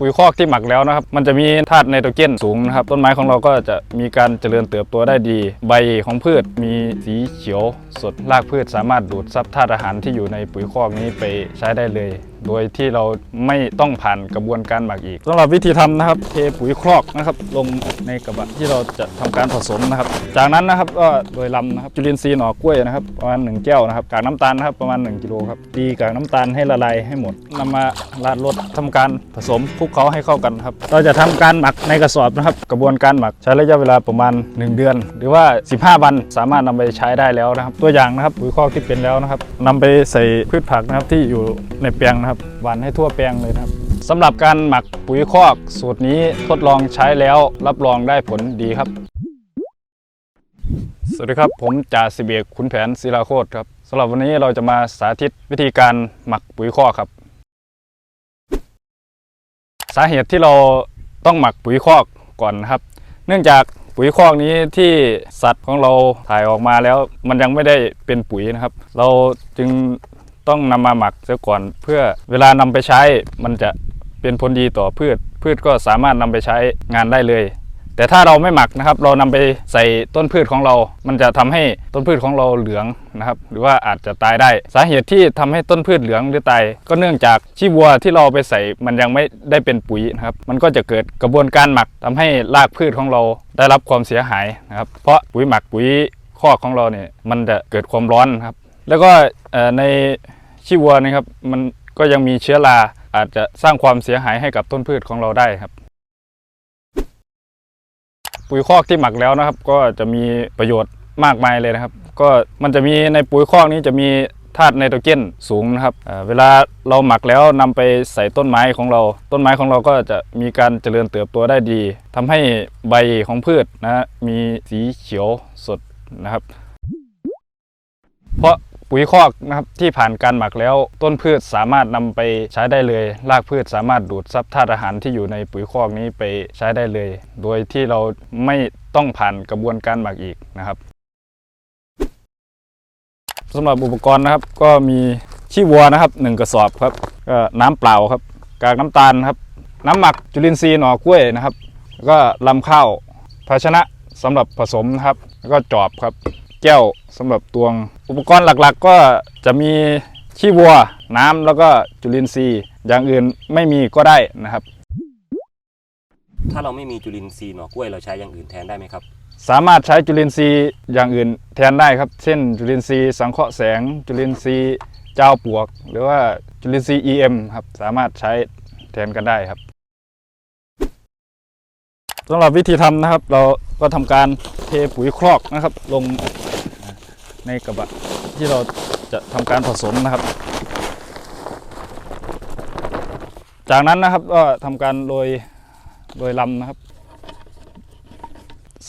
ปุ๋ยคอกที่หมักแล้วนะครับ มันจะมีธาตุไนโตรเจนสูงนะครับ ต้นไม้ของเราก็จะมีการเจริญเติบโตได้ดี ใบของพืชมีสีเขียวสด รากพืชสามารถดูดซับธาตุอาหารที่อยู่ในปุ๋ยคอกนี้ไปใช้ได้เลย โดยที่เราไม่ต้องผ่านกระบวนการหมักอีกสำหรับวิธีทำนะครับเทปุ๋ยคอกนะครับลงในกระบะที่เราจะทำการผสมนะครับ จากนั้นนะครับก็โดยลำนะครับจุลินทรีย์หน่อกล้วยนะครับประมาณ1แก้วนะครับกากน้ำตาลนะครับประมาณ1กิโลครับตีกากน้ำตาลให้ละลายให้หมดนำมาราดรดทำการผสมคลุกเคล้าให้เข้ากันครับเราจะทำการหมักในกระสอบนะครับ กระบวนการหมักใช้ระยะเวลาประมาณ 1 เดือน หรือว่า 15 วันสามารถนำไปใช้ได้แล้วนะครับ ตัวอย่างนะครับปุ๋ยคอกที่เป็นแล้วนะครับนำไปใส่พืชผักนะครับที่อยู่ในแปลงนะครับหว่านให้ทั่วแปลงเลยครับสำหรับการหมักปุ๋ยคอกสูตรนี้ทดลองใช้แล้วรับรองได้ผลดีครับ สวัสดีครับ ผมจ่าสิบเอกขุนแผนศิลาโคตรครับสำหรับวันนี้เราจะมาสาธิตวิธีการหมักปุ๋ยคอกครับ สาเหตุที่เราต้องหมักปุ๋ยคอกก่อนนะครับ เนื่องจากปุ๋ยคอกนี้ที่สัตว์ของเราถ่ายออกมาแล้ว มันยังไม่ได้เป็นปุ๋ยนะครับ เราจึง ต้องนำมาหมักเสียก่อน เพื่อเวลานำไปใช้มันจะเป็นผลดีต่อพืช พืชก็สามารถนำไปใช้งานได้เลย แต่ถ้าเราไม่หมักนะครับ เรานำไปใส่ต้นพืชของเรา มันจะทำให้ต้นพืชของเราเหลืองนะครับ หรือว่าอาจจะตายได้ สาเหตุที่ทำให้ต้นพืชเหลืองหรือตาย ก็เนื่องจากขี้วัวที่เราไปใส่มันยังไม่ได้เป็นปุ๋ยนะครับ มันก็จะเกิดกระบวนการหมักทำให้รากพืชของเราได้รับความเสียหายนะครับ เพราะปุ๋ยหมักปุ๋ยคอกของเราเนี่ยมันจะเกิดความร้อนนะครับ แล้วก็ใน ขี้วัวนะครับ มันก็ยังมีเชื้อราอาจจะสร้างความเสียหายให้กับต้นพืชของเราได้ครับ ปุ๋ยคอกที่หมักแล้วนะครับ ก็จะมีประโยชน์มากมายเลยนะครับ ก็มันจะมีในปุ๋ยคอกนี้จะมีธาตุไนโตรเจนสูงนะครับ เวลาเราหมักแล้วนำไปใส่ต้นไม้ของเรา ต้นไม้ของเราก็จะมีการเจริญเติบโตได้ดีทำให้ใบของพืชนะมีสีเขียวสดนะครับ เพราะ ปุ๋ยคอกนะครับที่ผ่านการหมักแล้ว ต้นพืชสามารถนำไปใช้ได้เลย รากพืชสามารถดูดซับธาตุอาหารที่อยู่ในปุ๋ยคอกนี้ไปใช้ได้เลย โดยที่เราไม่ต้องผ่านกระบวนการหมักอีกนะครับสำหรับอุปกรณ์นะครับก็มีขี้วัวนะครับหนึ่งกระสอบครับก็น้ำเปล่าครับ กากน้ำตาลครับ น้ำหมักจุลินทรีย์หน่อกล้วยนะครับแล้วก็ลำข้าวภาชนะสำหรับผสมนะครับแล้วก็จอบครับ แก้วสำหรับตวง อุปกรณ์หลักๆ ก็จะมีขี้วัว น้ำแล้วก็จุลินทรีย์ อย่างอื่นไม่มีก็ได้นะครับ ถ้าเราไม่มีจุลินทรีย์หน่อกล้วยเราใช้อย่างอื่นแทนได้ไหมครับ สามารถใช้จุลินทรีย์อย่างอื่นแทนได้ครับ เช่น จุลินทรีย์สังเคราะห์แสง จุลินทรีย์เจ้าปลวก หรือว่าจุลินทรีย์ EM ครับสามารถใช้แทนกันได้ครับสำหรับวิธีทำนะครับ เราก็ทำการเทปุ๋ยคลอกนะครับ ลง ในกระบะที่เราจะทำการผสมนะครับ จากนั้นนะครับก็ทำการโรยโรยลำนะครับ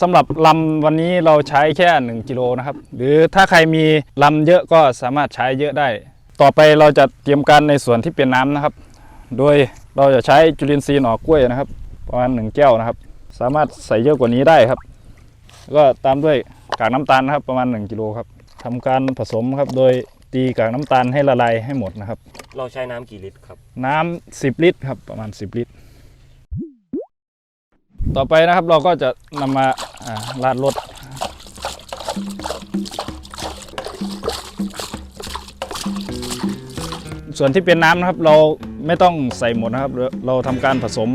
สำหรับลำวันนี้เราใช้แค่1กิโลนะครับ หรือถ้าใครมีลำเยอะก็สามารถใช้เยอะได้ ต่อไปเราจะเตรียมการในส่วนที่เป็นน้ำนะครับ โดยเราจะใช้จุลินทรีย์หน่อกล้วยนะครับประมาณ1แก้วนะครับ สามารถใส่เยอะกว่านี้ได้ครับ ก็ตามด้วยกากน้ำตาลนะครับประมาณ 1กิโลครับ ทำการผสมครับโดยตีกากน้ำตาลให้ละลายให้หมดนะครับ เราใช้น้ำกี่ลิตรครับ น้ำ10 ลิตรครับประมาณ 10 ลิตร ต่อไปนะครับเราก็จะนำมาอ่าราดรดส่วนที่เป็นน้ำนะครับเราไม่ต้องใส่หมดนะครับ เราเราทำการผสม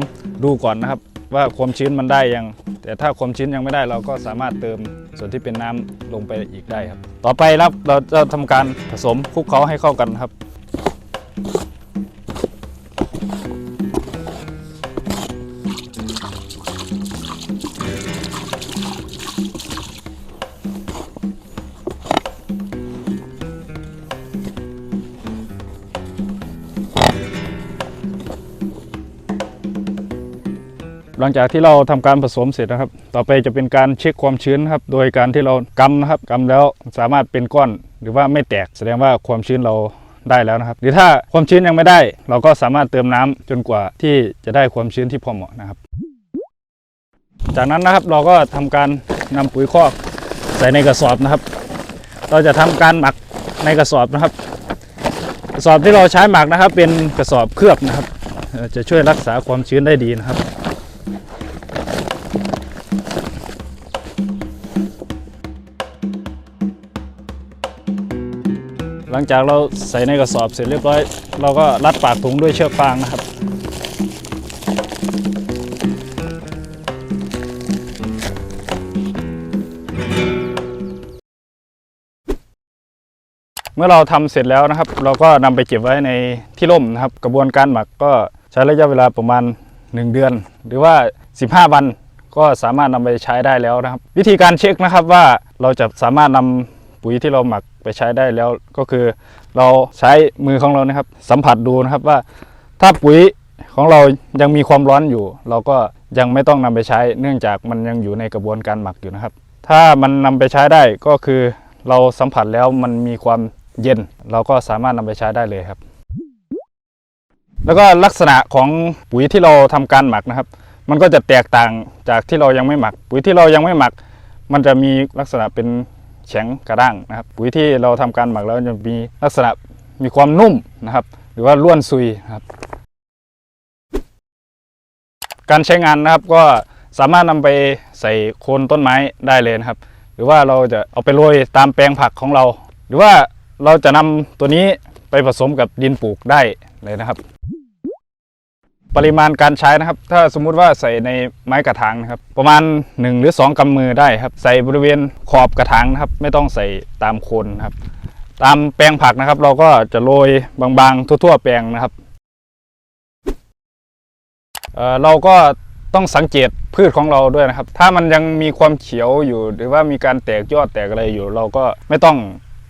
ดูก่อนนะครับ ว่าความชื้นมันได้ยัง แต่ถ้าความชื้นยังไม่ได้เราก็สามารถเติมส่วนที่เป็นน้ำลงไปอีกได้ครับ ต่อไปครับเราจะทำการผสมคลุกเคล้าให้เข้ากันครับ หลังจากที่เราทำการผสมเสร็จนะครับ ต่อไปจะเป็นการเช็คความชื้นครับ โดยการที่เรากำนะครับกำแล้วสามารถเป็นก้อนหรือว่าไม่แตกแสดงว่าความชื้นเราได้แล้วนะครับ หรือถ้าความชื้นยังไม่ได้ เราก็สามารถเติมน้ำจนกว่าที่จะได้ความชื้นที่พอเหมาะนะครับ จากนั้นนะครับเราก็ทำการนำปุ๋ยคอกใส่ในกระสอบนะครับ เราจะทำการหมักในกระสอบนะครับ กระสอบที่เราใช้หมักนะครับ เป็นกระสอบเคลือบนะครับ จะช่วยรักษาความชื้นได้ดีนะครับ หลังจากเราใส่ในกระสอบเสร็จเรียบร้อย เราก็รัดปากถุงด้วยเชือกฟางนะครับ เมื่อเราทำเสร็จแล้วนะครับ เราก็นำไปเก็บไว้ในที่ร่มนะครับ กระบวนการหมักก็ใช้ระยะเวลาประมาณ 1 เดือน หรือว่า 15 วันก็สามารถนำไปใช้ได้แล้วนะครับ วิธีการเช็คนะครับว่าเราจะสามารถนำ ปุ๋ยที่เราหมักไปใช้ได้แล้วก็คือ เราใช้มือของเรานะครับ สัมผัสดูนะครับว่า ถ้าปุ๋ยของเรายังมีความร้อนอยู่ เราก็ยังไม่ต้องนำไปใช้ เนื่องจากมันยังอยู่ในกระบวนการหมักอยู่นะครับ ถ้ามันนำไปใช้ได้ก็คือ เราสัมผัสแล้วมันมีความเย็น เราก็สามารถนำไปใช้ได้เลยครับ แล้วก็ลักษณะของปุ๋ยที่เราทำการหมักนะครับ มันก็จะแตกต่างจากที่เรายังไม่หมัก ปุ๋ยที่เรายังไม่หมัก มันจะมีลักษณะเป็น แข็งกระด้างนะครับปุ๋ยที่เราทำการหมักแล้วจะมีลักษณะมีความนุ่มนะครับ หรือว่าร่วนซุยครับการใช้งานนะครับก็สามารถนำไปใส่โคนต้นไม้ได้เลยนะครับ หรือว่าเราจะเอาไปโรยตามแปลงผักของเรา หรือว่าเราจะนำตัวนี้ไปผสมกับดินปลูกได้เลยนะครับ ปริมาณการใช้นะครับ ถ้าสมมุติว่าใส่ในไม้กระถางนะครับ ประมาณ 1 หรือ 2กำมือได้ครับ ใส่บริเวณขอบกระถางนะครับ ไม่ต้องใส่ตามโคนครับ ตามแปลงผักนะครับ เราก็จะโรยบางๆ ทั่ว ๆ แปลงนะครับเเราก็ต้องสังเกตพืชของเราด้วยนะครับ ถ้ามันยังมีความเขียวอยู่ หรือว่ามีการแตกยอดแตกอะไรอยู่ เราก็ไม่ต้อง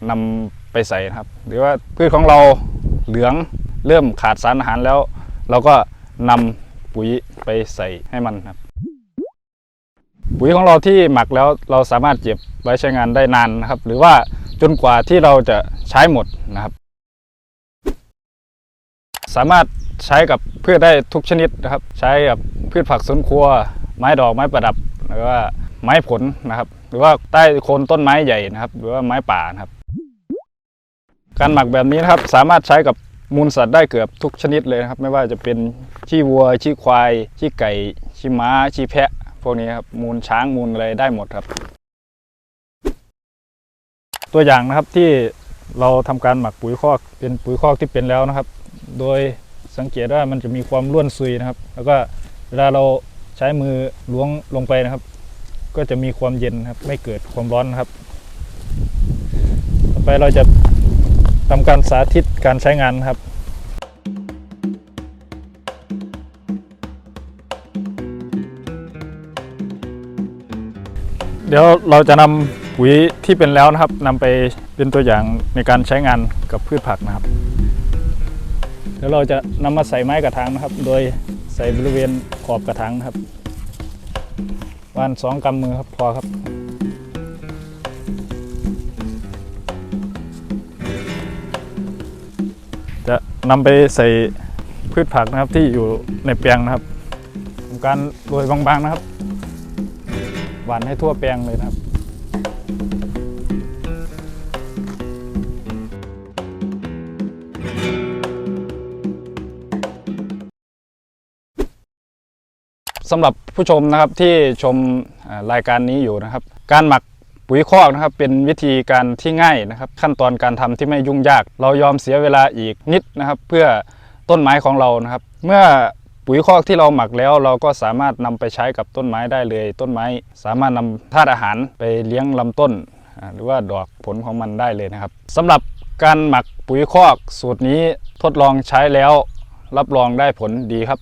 นำไปใส่นะครับ หรือว่าพืชของเราเหลืองเริ่มขาดสารอาหารแล้ว เราก็ นำปุ๋ยไปใส่ให้มันครับ ปุ๋ยของเราที่หมักแล้วเราสามารถเก็บไว้ใช้งานได้นานนะครับ หรือว่าจนกว่าที่เราจะใช้หมดนะครับ สามารถใช้กับพืชได้ทุกชนิดนะครับ ใช้กับพืชผักสวนครัว ไม้ดอกไม้ประดับหรือว่าไม้ผลนะครับ หรือว่าใต้โคนต้นไม้ใหญ่นะครับ หรือว่าไม้ป่านะครับ การหมักแบบนี้นะครับสามารถใช้กับ มูลสัตว์ได้เกือบทุกชนิดเลยนะครับ ไม่ว่าจะเป็นขี้วัวขี้ควายขี้ไก่ขี้ม้าขี้แพะ พวกนี้ครับมูลช้างมูลอะไรได้หมดครับ ตัวอย่างนะครับที่เราทำการหมักปุ๋ยคอกเป็นปุ๋ยคอกที่เป็นแล้วนะครับ โดยสังเกตว่ามันจะมีความร่วนซุยนะครับ แล้วก็เวลาเราใช้มือล้วงลงไปนะครับ ก็จะมีความเย็นครับ ไม่เกิดความร้อนนะครับ ต่อไปเราจะ ทำการสาธิตการใช้งานครับเดี๋ยวเราจะนำปุ๋ยที่เป็นแล้วนะครับนำไปเป็นตัวอย่างในการใช้งานกับพืชผักนะครับ เดี๋ยวเราจะนำมาใส่ไม้กระถางนะครับ โดยใส่บริเวณขอบกระถางครับวานสองกำมือครับพอครับ นำไปใส่พืชผักนะครับที่อยู่ในแปลงนะครับทำการโรยบางๆนะครับ หวานให้ทั่วแปลงเลยนะครับสำหรับผู้ชมนะครับที่ชมรายการนี้อยู่นะครับ การหมัก ปุ๋ยคอกนะครับเป็นวิธีการที่ง่ายนะครับ ขั้นตอนการทำที่ไม่ยุ่งยาก เรายอมเสียเวลาอีกนิดนะครับ เพื่อต้นไม้ของเรานะครับ เมื่อปุ๋ยคอกที่เราหมักแล้ว เราก็สามารถนำไปใช้กับต้นไม้ได้เลย ต้นไม้ สามารถนำธาตุอาหารไปเลี้ยงลำต้น หรือว่าดอกผลของมันได้เลยนะครับสำหรับการหมักปุ๋ยคอกสูตรนี้ทดลองใช้แล้ว รับรองได้ผลดีครับ